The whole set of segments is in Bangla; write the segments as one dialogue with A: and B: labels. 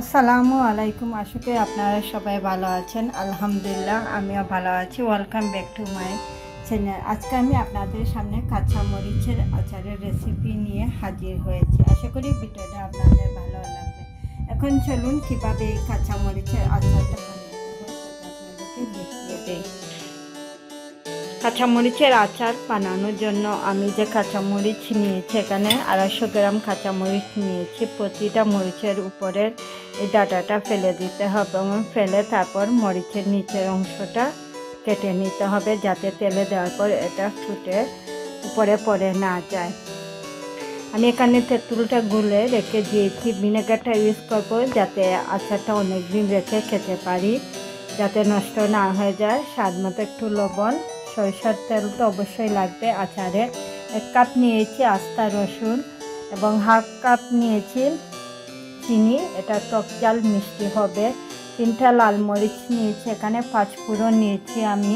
A: আসসালামু আলাইকুম, আশা করি আপনারা সবাই ভালো আছেন। আলহামদুলিল্লাহ, আমিও ভালো আছি। Welcome back to my channel আজকে আমি আপনাদের সামনে কাঁচা মরিচের আচারের রেসিপি নিয়ে হাজির হয়েছি। আশা করি ভিডিওটা আপনাদের ভালো লাগবে। এখন চলুন কীভাবে এই কাঁচা মরিচের আচারটা কাঁচামরিচের আচার বানানোর জন্য আমি যে কাঁচামরিচ নিয়েছি, এখানে আড়াইশো গ্রাম কাঁচামরিচ নিয়েছি। প্রতিটা মরিচের উপরের এই ডাটাটা ফেলে দিতে হবে এবং ফেলে তারপর মরিচের নিচের অংশটা কেটে নিতে হবে যাতে তেলে দেওয়ার পর এটা ফুটে উপরে পড়ে না যায়। আমি এখানে তেঁতুলটা গুলে রেখে দিয়েছি। ভিনেগারটা ইউজ করব যাতে আচারটা অনেক দিন রেখে খেতে পারি, যাতে নষ্ট না হয়ে যায়। স্বাদ মতো একটু লবণ, সরিষার তেল তো অবশ্যই লাগবে আচারে। এক কাপ নিয়েছি আস্তা রসুন এবং হাফ কাপ নিয়েছি চিনি, এটা টক জাল মিষ্টি হবে। তিনটা লাল মরিচ নিয়েছি, এখানে পাঁচ ফোড়ন নিয়েছি আমি।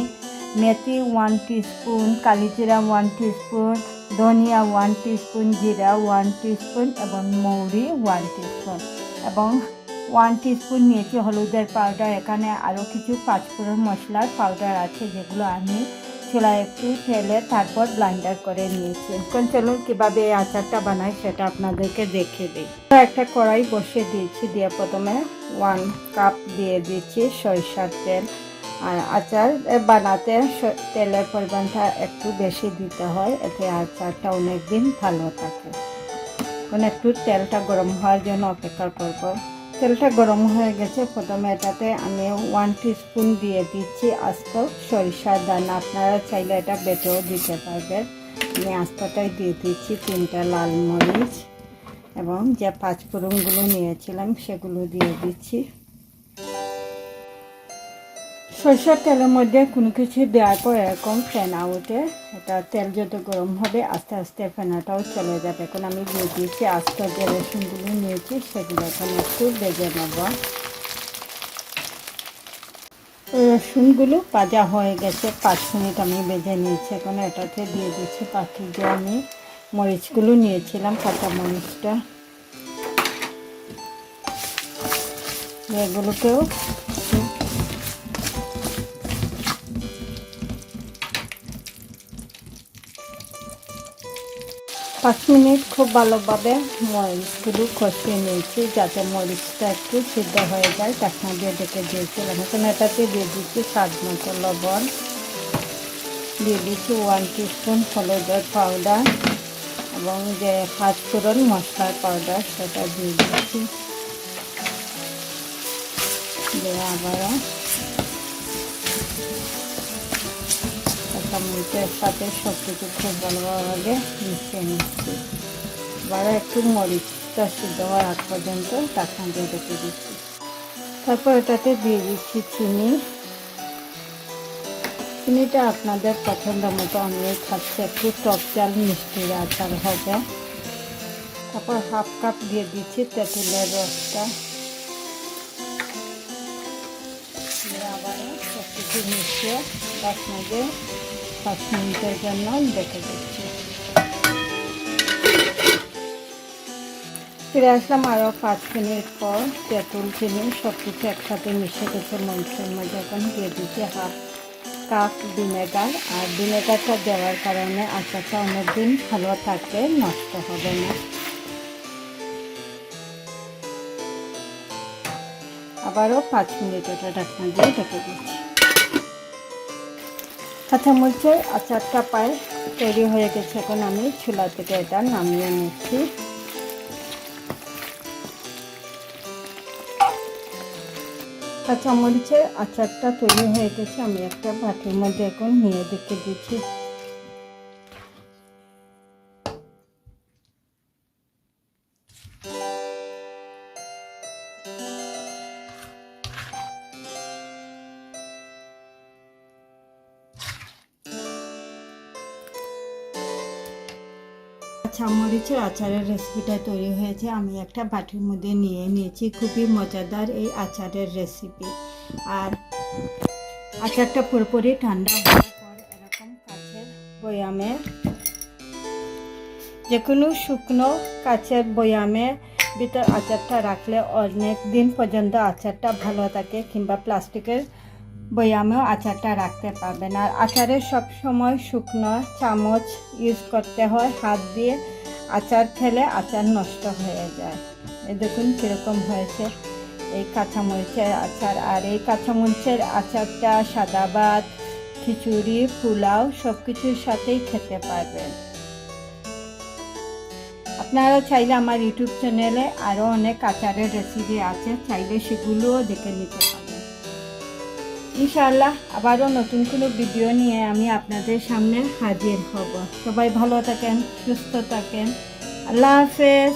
A: মেথি ওয়ান টিস্পুন কালিজিরা ওয়ান টিস্পুন ধনিয়া ওয়ান টিস্পুন জিরা ওয়ান টিস্পুন এবং মৌরি ওয়ান টিস্পুন এবং ওয়ান টিস্পুন নিয়েছি হলুদের পাউডার এখানে আরও কিছু পাঁচফোড়ন মশলার পাউডার আছে যেগুলো আমি চুলায় একটু তেলে তারপর ব্লাইন্ডার করে নিয়েছি। এখন চলুন কীভাবে এই আচারটা বানাই সেটা আপনাদেরকে দেখিয়ে দিই। একটা কড়াই বসিয়ে দিয়েছি, দিয়ে প্রথমে ওয়ান কাপ দিয়ে দিচ্ছি সরিষার তেল। আর আচার বানাতে তেলের পরিমাণটা একটু বেশি দিতে হয়, এতে আচারটা অনেক দিন ভালো থাকে। এখন একটু তেলটা গরম হওয়ার জন্য অপেক্ষা করব। তেলটা গরম হয়ে গেছে। প্রথমে এটাতে আমি ওয়ান স্পুন দিয়ে দিচ্ছি আস্ত সরিষার দানা। আপনারা চাইলে এটা বেটেও দিতে পারবেন। আমি আস্তটাই দিয়ে দিচ্ছি তিনটা লাল মরিচ এবং যে পাঁচ ফোড়নগুলো নিয়েছিলাম সেগুলো দিয়ে দিচ্ছি। সরষের তেলের মধ্যে কোনো কিছু দেওয়ার পর এরকম ফেনা উঠে এটা তেল যত গরম হবে আস্তে আস্তে ফেনাটাও চলে যাবে। এখন আমি দিয়ে দিয়েছি আস্ত যে রসুনগুলো নিয়েছি সেগুলো এখন একটু ভেজে নেব। রসুনগুলো ভাজা হয়ে গেছে, পাঁচ মিনিট আমি ভেজে নিয়েছি। এখন এটাতে দিয়ে দিচ্ছি বাকি যে আমি মরিচগুলো নিয়েছিলাম, কাঁচা মরিচটা। এগুলোকেও পাঁচ মিনিট খুব ভালোভাবে মরিচগুলো কষিয়ে নিয়েছি, যাতে মরিচটা একটু সিদ্ধ হয়ে যায়। টাকনা দিয়ে ডেকে দিয়েছিলাম। এখন এটাতে দিয়ে দিচ্ছি স্বাদ মতো লবণ। দিয়ে দিচ্ছি ওয়ান টিস্পুন হলুদের পাউডার এবং যে পাঁচ ফোড়ন মশলার পাউডার সেটা দিয়ে দিচ্ছি। দিয়ে আবারও কাঁচামরিচের সাথে সব কিছু খুব ভালোভাবে মিশিয়ে নিচ্ছি। এবার একটু মরিচটা সিদ্ধ হওয়ার আগ পর্যন্ত ঢাকনা দিয়ে রেখে দিচ্ছি। তারপর এটাতে দিয়ে দিচ্ছি চিনি। চিনিটা আপনাদের পছন্দ মতো আমি খাচ্ছি, একটু টক চাল মিষ্টির আচার হবে তারপর হাফ কাপ দিয়ে দিচ্ছি তেঁতুলের রসটা। আবার সব কিছু মিশিয়ে দশ মিনিটে পাঁচ মিনিটের জন্য রেখে দিচ্ছি। ফিরে আসলাম আরও পাঁচ মিনিট পর, তেঁতুল, চিনি সব কিছু একসাথে মিশে গেছে মরিচের মধ্যে। এখন দিয়ে দিচ্ছি হাফ কাপ ভিনেগার। আর ভিনেগারটা দেওয়ার কারণে আচারটা অনেকদিন ভালো থাকে নষ্ট হবে না। আবারও পাঁচ মিনিট এটা ঢাকনা দিয়ে ঢেকে দিচ্ছি। কাঁচামরিচের আচারটা পায়ে তৈরি হয়ে গেছে। এখন আমি চুলা থেকে এটা নামিয়ে নিচ্ছি। কাঁচামরিচের আচারটা তৈরি হয়ে গেছে। আমি একটা বাটির মধ্যে এখন নিয়ে দেখে দিচ্ছি। চামরিচের আচারের রেসিপিটা তৈরি হয়েছে। আমি একটা বাটির মধ্যে নিয়ে নিয়েছি, খুবই মজাদার এই আচারের রেসিপি আর আচারটা পুরোপুরি ঠান্ডা হওয়ার পর এরকম কাছের বয়ামে যে কোনো শুকনো কাচের বয়ামে ভিতর আচারটা রাখলে অনেক দিন পর্যন্ত আচারটা ভালো থাকে, কিংবা প্লাস্টিকের বয়ামেও আচারটা রাখতে পারবেন। আর আচারে সব সময় শুকনো চামচ ইউজ করতে হয়, হাত দিয়ে আচার খেলে আচার নষ্ট হয়ে যায়। এই দেখুন কীরকম হয়েছে এই কাঁচামরিচের আচার। আর এই কাঁচামরিচের আচারটা সাদা ভাত, খিচুড়ি, পোলাও সব কিছুর সাথেই খেতে পারবেন। আপনারা চাইলে আমার ইউটিউব চ্যানেলে আরও অনেক আচারের রেসিপি আছে, চাইলে সেগুলোও দেখে নিতে পারেন। ইনশাআল্লাহ আবারও নতুন কোনো ভিডিও নিয়ে আমি আপনাদের সামনে হাজির হব। সবাই ভালো থাকেন, সুস্থ থাকেন। আল্লাহ হাফেজ।